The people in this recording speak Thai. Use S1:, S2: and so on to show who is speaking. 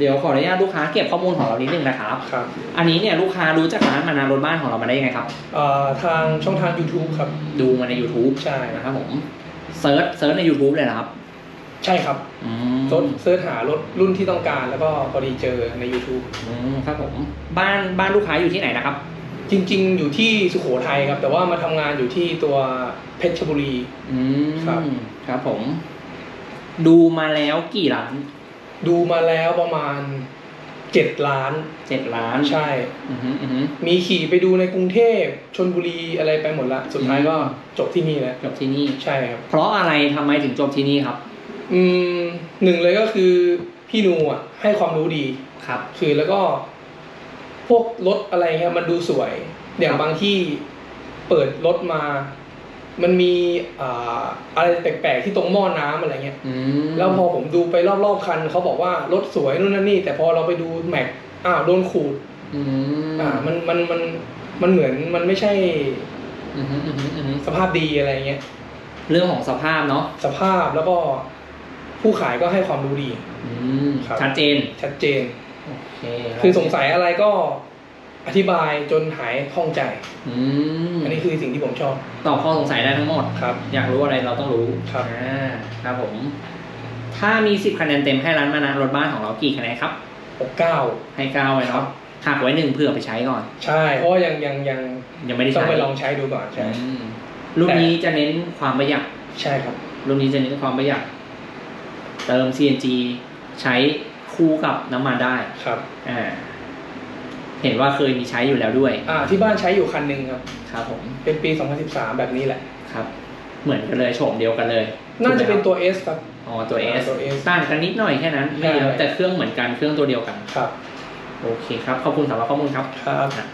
S1: เดี๋ยวขออนุญาตลูกค้าเก็บข้อมูลของเรานิดนึงนะครับ
S2: ครับ
S1: อันนี้เนี่ยลูกค้ารู้จักร้านมานานรถบ้านของเรามาได้ยังไงครับ
S2: เอ่อทางช่องทาง YouTube ครับ
S1: ดูมาใน YouTube
S2: ใช่
S1: นะครับผมเซิร์ชเซิร์ชใน YouTube เลยนะครับ
S2: ใช่ครับ
S1: อืม
S2: รถเสิร์ชหารถรุ่นที่ต้องการแล้วก็พอดีเจอใน YouTube
S1: อืมครับผมบ้านบ้านลูกค้าอยู่ที่ไหนนะครับ
S2: จริง ๆ อยู่ที่สุโขทัยครับ แต่ว่ามาทำงานอยู่ที่ตัวเพชรบุรี
S1: อืม
S2: ครับ
S1: ครับผม ดูมาแล้วกี่ล้าน
S2: ดูมาแล้วประมาณเจ็ดล้าน
S1: เจ็ดล้าน
S2: ใช่
S1: อือฮึอือฮึ
S2: มีขี่ไปดูในกรุงเทพชนบุรีอะไรไปหมดละสุดท้ายก็จบที่นี่แล้ว
S1: จบที่นี่
S2: ใช่ครับ
S1: เพราะอะไรทำไมถึงจบที่นี่ครับ
S2: อืมหนึ่งเลยก็คือพี่นูอะให้ความรู้ดี
S1: ครับ
S2: คือแล้วก็ พวกรถอะไรเงี้ยมันดูสวย อย่างบางที่เปิดรถมา มันมีอ่าอะไรแปลกๆที่ตรงหม้อน้ำอะไรเงี้ย
S1: อืม
S2: แล้วพอผมดูไปรอบๆคันเขาบอกว่ารถสวยนู่นนั่นนี่ แต่พอเราไปดูแม็กอ้าวโดนขูด
S1: อืม
S2: อ่ามันมันมันมันเหมือนมันไม่ใช่
S1: อือฮึอือฮึอือฮึ
S2: สภาพดีอะไรเงี้ย
S1: เรื่องของสภาพเนาะ
S2: สภาพแล้วก็ผู้ขายก็ให้ความรู้ดี
S1: อืม
S2: ครับ
S1: ชัดเจน
S2: ชัดเจน
S1: โอเค
S2: คือสงสัยอะไรก็ อธิบายจนหายข้องใจ
S1: อืม
S2: อันนี้คือสิ่งที่ผมชอบ
S1: ตอบข้อสงสัยได้ทั้งหมด
S2: ครับ
S1: อยากรู้อะไรเราต้องรู้
S2: ครับ
S1: อ่าครับผม ถ้ามีสิบคะแนนเต็มให้ร้านมานะรถบ้านของเรากี่คะแนนครับ
S2: หกเก้า
S1: ให้เก้าเลย
S2: ครั
S1: เนาะ
S2: บ
S1: หักไว้หนึ่งเพื่อไปใช้ก่อน
S2: ใช่ เพราะว่ายังยังยัง
S1: ยังไม่ได้
S2: ต้อง
S1: ใช้
S2: ไปลองใช้ดูก่อน ใช่
S1: อืมรุ่นนี้จะเน้นความประหยัด
S2: ใช่ครับ
S1: รุ่นนี้จะเน้นความประหยัด เติม CNG ใช้คู่กับน้ำมันได้
S2: ครับ
S1: อ่า เห็นว่าเคยมีใช้อยู่แล้วด้วย
S2: อ่า ที่บ้านใช้อยู่คันหนึ่งครับ
S1: ครับผม
S2: เป็นปี 2013 แบบนี้แหละ
S1: ครับ เหมือนกันเลยโฉมเดียวกันเลย
S2: น่าจะเป็น
S1: ถูกไหมครับ
S2: ตัว S ครับ
S1: อ๋อตัว S
S2: ตัว S
S1: ต่างกันนิดหน่อยแค่นั้น ไม่เยอะ
S2: ใช่
S1: แต่เครื่องเหมือนกัน เครื่องตัวเดียวกัน
S2: ครับ
S1: โอเคครับ ขอบคุณสำหรับข้อมูลครับ
S2: ครับ
S1: อะ